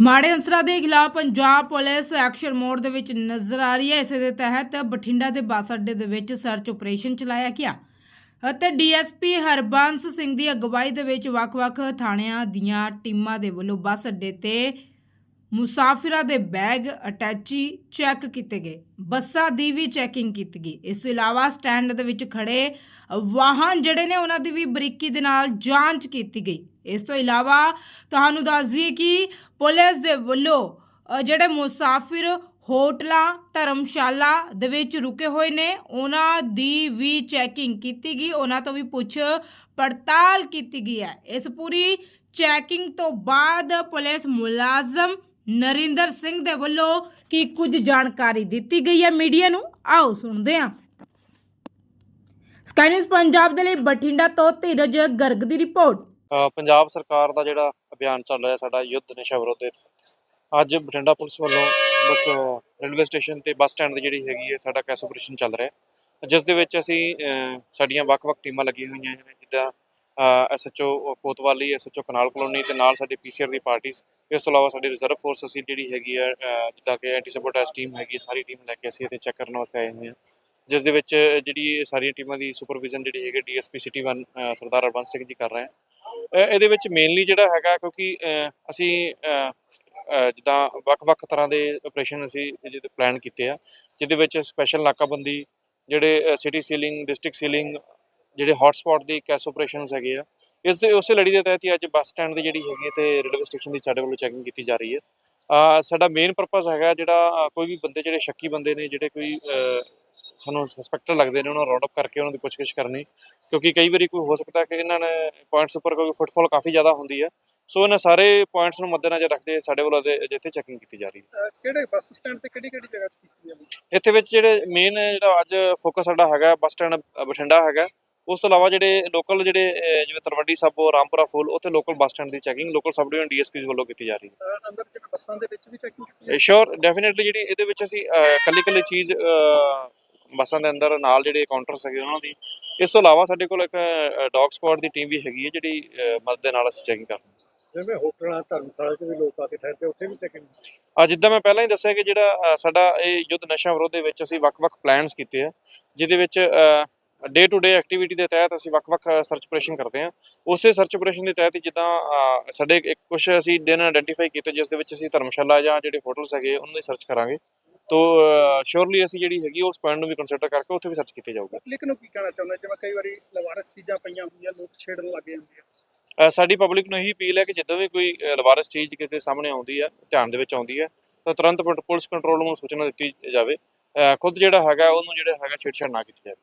ਮਾੜੇ ਅੰਸਰਾਂ ਦੇ ਖਿਲਾਫ ਪੰਜਾਬ ਪੁਲਿਸ ਐਕਸ਼ਨ ਮੋਡ ਦੇ ਵਿੱਚ ਨਜ਼ਰ ਆ ਰਹੀ ਹੈ। ਇਸੇ ਦੇ ਤਹਿਤ ਬਠਿੰਡਾ ਦੇ ਬੱਸ ਅੱਡੇ ਦੇ ਵਿੱਚ ਸਰਚ ਆਪਰੇਸ਼ਨ ਚਲਾਇਆ ਗਿਆ ਅਤੇ ਡੀਐਸਪੀ ਹਰਬੰਸ ਸਿੰਘ ਦੀ ਅਗਵਾਈ ਦੇ ਵਿੱਚ ਵੱਖ-ਵੱਖ ਥਾਣਿਆਂ ਦੀਆਂ ਟੀਮਾਂ ਦੇ ਵੱਲੋਂ ਬੱਸ ਅੱਡੇ ਤੇ ਮੁਸਾਫਿਰਾਂ ਦੇ ਬੈਗ ਅਟੈਚੀ ਚੈੱਕ ਕੀਤੇ ਗਏ। ਬੱਸਾਂ ਦੀ ਵੀ ਚੈਕਿੰਗ ਕੀਤੀ ਗਈ। ਇਸ ਤੋਂ ਇਲਾਵਾ ਸਟੈਂਡ ਦੇ ਵਿੱਚ ਖੜੇ ਵਾਹਨ ਜਿਹੜੇ ਨੇ, ਉਹਨਾਂ ਦੀ ਵੀ ਬਰੀਕੀ ਦੇ ਨਾਲ ਜਾਂਚ ਕੀਤੀ ਗਈ। ਇਸ ਤੋਂ ਇਲਾਵਾ ਤੁਹਾਨੂੰ ਦੱਸ ਦਈਏ ਕਿ ਪੁਲਿਸ ਦੇ ਵੱਲੋਂ ਜਿਹੜੇ ਮੁਸਾਫਿਰ ਹੋਟਲਾਂ, ਧਰਮਸ਼ਾਲਾ ਦੇ ਵਿੱਚ ਰੁਕੇ ਹੋਏ ਨੇ, ਉਹਨਾਂ ਦੀ ਵੀ ਚੈਕਿੰਗ ਕੀਤੀ ਗਈ। ਉਹਨਾਂ ਤੋਂ ਵੀ ਪੁੱਛ ਪੜਤਾਲ ਕੀਤੀ ਗਈ ਹੈ। ਇਸ ਪੂਰੀ ਚੈਕਿੰਗ ਤੋਂ ਬਾਅਦ ਪੁਲਿਸ ਮੁਲਾਜ਼ਮ ਨਰਿੰਦਰ ਸਿੰਘ ਦੇ ਵੱਲੋਂ ਕੀ ਕੁਝ ਜਾਣਕਾਰੀ ਦਿੱਤੀ ਗਈ ਹੈ ਮੀਡੀਆ ਨੂੰ? ਆਓ ਸੁਣਦੇ ਹਾਂ। ਸਕਾਈ ਨਿਊਜ਼ ਪੰਜਾਬ ਦੇ ਲਈ ਬਠਿੰਡਾ ਤੋਂ ਧੀਰਜ ਗਰਗ ਦੀ ਰਿਪੋਰਟ। ਪੰਜਾਬ ਸਰਕਾਰ ਦਾ ਜਿਹੜਾ ਅਭਿਆਨ ਚੱਲ ਰਿਹਾ ਸਾਡਾ, ਯੁੱਧ ਨਸ਼ਾ ਵਿਰੋਧ ਅੱਜ ਬਠਿੰਡਾ ਪੁਲਿਸ ਵੱਲੋਂ ਰੇਲਵੇ ਸਟੇਸ਼ਨ ਤੇ ਬੱਸ ਸਟੈਂਡ ਦੀ ਜਿਹੜੀ ਹੈਗੀ ਹੈ, ਸਾਡਾ ਕੈਸ ਆਪਰੇਸ਼ਨ ਚੱਲ ਰਿਹਾ। ਜਿਸ ਦੇ ਵਿੱਚ ਅਸੀਂ ਸਾਡੀਆਂ ਵੱਖ-ਵੱਖ ਟੀਮਾਂ ਲੱਗੀਆਂ ਹੋਈਆਂ ਨੇ, ਜਿੱਦਾਂ ਐਸਐਚਓ ਕੋਤਵਾਲੀ ਐਸਐਚਓ ਕਨਾਲ ਕਲੋਨੀ ਤੇ ਨਾਲ ਸਾਡੀ ਪੀਸੀਆਰ ਦੀ ਪਾਰਟੀਆਂ ਇਸ ਤੋਂ ਇਲਾਵਾ ਸਾਡੀ ਰਿਜ਼ਰਵ ਫੋਰਸ ਅਸੀਂ ਜਿਹੜੀ ਹੈਗੀ ਹੈ ਜਿੱਦਾਂ ਕਿ ਐਂਟੀ ਸਬੋਟੇਜ ਟੀਮ ਹੈਗੀ, ਸਾਰੀ ਟੀਮ ਲੈ ਕੇ ਅਸੀਂ ਇੱਥੇ ਚੈੱਕ ਕਰਨ ਵਾਸਤੇ ਆਏ ਹੋਏ ਹਾਂ। ਜਿਸ ਦੇ ਵਿੱਚ ਜਿਹੜੀ ਸਾਰੀਆਂ ਟੀਮਾਂ ਦੀ ਸੁਪਰਵਿਜ਼ਨ ਜਿਹੜੀ ਹੈਗੀ ਡੀਐਸਪੀ ਸਿਟੀ 1 ਸਰਦਾਰ ਅਰਵੰਤ ਸਿੰਘ ਜੀ ਕਰ ਰਹੇ ਹੈ। ਇਹਦੇ ਵਿੱਚ ਮੇਨਲੀ ਜਿਹੜਾ ਹੈਗਾ, ਕਿਉਂਕਿ ਅਸੀਂ ਜਿੱਦਾਂ ਵੱਖ-ਵੱਖ ਤਰ੍ਹਾਂ ਦੇ ਆਪਰੇਸ਼ਨ ਅਸੀਂ ਜਿਹਦੇ ਪਲਾਨ ਕੀਤੇ ਆ, ਜਿਹਦੇ ਵਿੱਚ ਸਪੈਸ਼ਲ ਨਾਕਾਬੰਦੀ, ਜਿਹੜੇ ਸਿਟੀ ਸੀਲਿੰਗ ਡਿਸਟ੍ਰਿਕਟ ਸੀਲਿੰਗ ਜਿਹੜੇ ਹੌਟ ਸਪੌਟ ਦੀ ਕੈਸ ਆਪਰੇਸ਼ਨਸ ਹੈਗੇ ਆ ਇਸ ਦੇ ਉਸੇ ਲੜੀ ਦੇ ਤਹਿਤ ਹੀ ਅੱਜ ਬੱਸ ਸਟੈਂਡ ਦੀ ਜਿਹੜੀ ਹੈਗੀ ਤੇ ਰੇਲਵੇ ਸਟੇਸ਼ਨ ਦੀ ਸਾਡੇ ਵੱਲੋਂ ਚੈਕਿੰਗ ਕੀਤੀ ਜਾ ਰਹੀ ਹੈ। ਸਾਡਾ ਮੇਨ ਪਰਪਸ ਹੈਗਾ ਜਿਹੜਾ ਕੋਈ ਵੀ ਬੰਦੇ ਜਿਹੜੇ ਸ਼ੱਕੀ ਬੰਦੇ ਨੇ ਜਿਹੜੇ ਕੋਈ ਸਾਨੂੰ ਸਸਪੈਕਟਰ ਲੱਗਦੇ ਨੇ ਉਹਨਾਂ ਨੂੰ ਰਾਉਂਡ ਅਪ ਕਰਕੇ ਉਹਨਾਂ ਦੀ ਪੁੱਛਗਿੱਛ ਕਰਨੀ ਕਿਉਂਕਿ ਕਈ ਵਾਰੀ ਕੋਈ ਹੋ ਸਕਦਾ ਕਿ ਇਹਨਾਂ ਨੇ ਪੁਆਇੰਟਸ ਉੱਪਰ ਕੋਈ ਫੁੱਟਫਾਲ ਕਾਫੀ ਜ਼ਿਆਦਾ ਹੁੰਦੀ ਹੈ। ਸੋ ਇਹਨਾਂ ਸਾਰੇ ਪੁਆਇੰਟਸ ਨੂੰ ਮੱਦੇਨਜ਼ਰ ਰੱਖਦੇ ਸਾਡੇ ਵੱਲੋਂ ਜਿੱਥੇ ਚੈਕਿੰਗ ਕੀਤੀ ਜਾ ਰਹੀ ਹੈ। ਕਿਹੜੇ ਬੱਸ ਸਟੈਂਡ ਤੇ ਕਿਹੜੀ ਕਿਹੜੀ ਜਗ੍ਹਾ ਤੇ ਕੀਤੀ ਜਾਂਦੀ ਇੱਥੇ ਵਿੱਚ ਜਿਹੜੇ ਮੇਨ ਜਿਹੜਾ ਅੱਜ ਫੋਕਸ ਸਾਡਾ ਹੈਗਾ ਬੱਸ ਸਟੈਂਡ ਬਠਿੰਡਾ ਹੈਗਾ ਉਸ ਤੋਂ ਇਲਾਵਾ ਜਿਹੜੇ ਲੋਕਲ ਜਿਹੜੇ ਜਿਵੇਂ ਤਲਵੰਡੀ ਸਾਬੋ ਰਾਮਪੁਰਾ ਫੂਲ ਉੱਥੇ ਲੋਕਲ ਬੱਸ ਸਟੈਂਡ ਦੀ checking local sub division DSPs ਵੱਲੋਂ ਕੀਤੀ ਜਾ ਰਹੀ ਹੈ। ਅੰਦਰ ਜਿਹੜੇ ਬੱਸਾਂ ਦੇ ਵਿੱਚ ਵੀ ਚੈਕਿੰਗ ਕੀਤੀ ਜਾਂਦੀ ਸ਼ੋਰ ਡੈਫੀਨਿਟਲੀ ਜਿਹੜੀ ਇਹਦੇ ਵਿੱਚ ਅਸੀਂ ਕੱਲੀ ਕੱਲੀ ਚੀਜ਼ ਬੱਸਾਂ ਦੇ ਅੰਦਰ ਨਾਲ ਜਿਹੜੇ ਕਾਊਂਟਰਸ ਹੈਗੇ ਉਹਨਾਂ ਦੀ ਇਸ ਤੋਂ ਇਲਾਵਾ ਸਾਡੇ ਕੋਲ ਇੱਕ ਡੌਗ ਸਕੁਆਡ ਦੀ ਟੀਮ ਵੀ ਹੈਗੀ ਹੈ ਜਿਹੜੀ ਮਦਦ ਦੇ ਨਾਲ ਅਸੀਂ ਚੈਕਿੰਗ ਕਰਦੇ ਹਾਂ। ਜਿਵੇਂ ਹੋਟਲਾਂ ਧਰਮਸ਼ਾਲਾ 'ਚ ਵੀ ਲੋਕ ਆ ਕੇ ਠਹਿਰਦੇ ਉੱਥੇ ਵੀ ਚੈਕਿੰਗ ਆ ਜਿੱਦਾਂ ਮੈਂ ਪਹਿਲਾਂ ਹੀ ਦੱਸਿਆ ਕਿ ਜਿਹੜਾ ਸਾਡਾ ਇਹ ਯੁੱਧ ਨਸ਼ਾ ਵਿਰੋਧ ਦੇ ਵਿੱਚ ਅਸੀਂ ਵੱਖ-ਵੱਖ ਪਲਾਨਸ ਕੀਤੇ ਆ ਜਿਹਦੇ ਵਿੱਚ ਡੇ ਟੂ ਡੇ ਐਕਟੀਵਿਟੀ ਦੇ ਤਹਿਤ ਅਸੀਂ ਵੱਖ-ਵੱਖ ਸਰਚ ਆਪਰੇਸ਼ਨ ਕਰਦੇ ਆ ਉਸੇ ਸਰਚ ਆਪਰੇਸ਼ਨ ਦੇ ਤਹਿਤ ਹੀ ਜਿੱਦਾਂ ਸਾਡੇ ਇੱਕ ਕੁਝ ਅਸੀਂ ਦਿਨ ਆਇਡੈਂਟੀਫਾਈ ਕੀਤੇ ਜਿਸ ਦੇ ਵਿੱਚ ਅਸੀਂ ਧਰਮਸ਼ਾਲਾ ਜਾਂ ਜਿਹੜੇ ਹੋਟਲਸ ਹੈਗੇ ਉਹਨਾਂ ਦੀ ਸਰਚ ਕਰਾਂਗੇ। ਤੋ ਸ਼ੋਰਲੀ ਅਸੀਂ ਜਿਹੜੀ ਹੈਗੀ ਉਸ ਪੁਆਇੰਟ ਨੂੰ ਵੀ ਕੰਸੀਡਰ ਕਰਕੇ ਉੱਥੇ ਵੀ ਸਰਚ ਕੀਤੀ ਜਾਊਗੀ। ਪਬਲਿਕ ਨੂੰ ਕੀ ਕਹਿਣਾ ਚਾਹੁੰਦਾ ਜਿਵੇਂ ਕਈ ਵਾਰੀ ਲਵਾਰਸ ਚੀਜ਼ਾਂ ਪਈਆਂ ਹੁੰਦੀਆਂ ਲੋਕ ਛੇੜਨ ਲੱਗ ਜਾਂਦੇ ਆ। ਸਾਡੀ ਪਬਲਿਕ ਨੂੰ ਇਹੀ ਅਪੀਲ ਹੈ ਕਿ ਜਦੋਂ ਵੀ ਕੋਈ ਲਵਾਰਸ ਚੀਜ਼ ਕਿਸੇ ਦੇ ਸਾਹਮਣੇ ਆਉਂਦੀ ਹੈ ਧਿਆਨ ਦੇ ਵਿੱਚ ਆਉਂਦੀ ਹੈ ਤਾਂ ਤੁਰੰਤ ਪੁਲਿਸ ਕੰਟਰੋਲ ਨੂੰ ਸੂਚਨਾ ਦਿੱਤੀ ਜਾਵੇ। ਖੁਦ ਜਿਹੜਾ ਹੈਗਾ ਉਹਨੂੰ ਜਿਹੜਾ ਹੈਗਾ ਛੇੜਛਾੜ ਨਾ ਕੀਤੀ ਜਾਵੇ।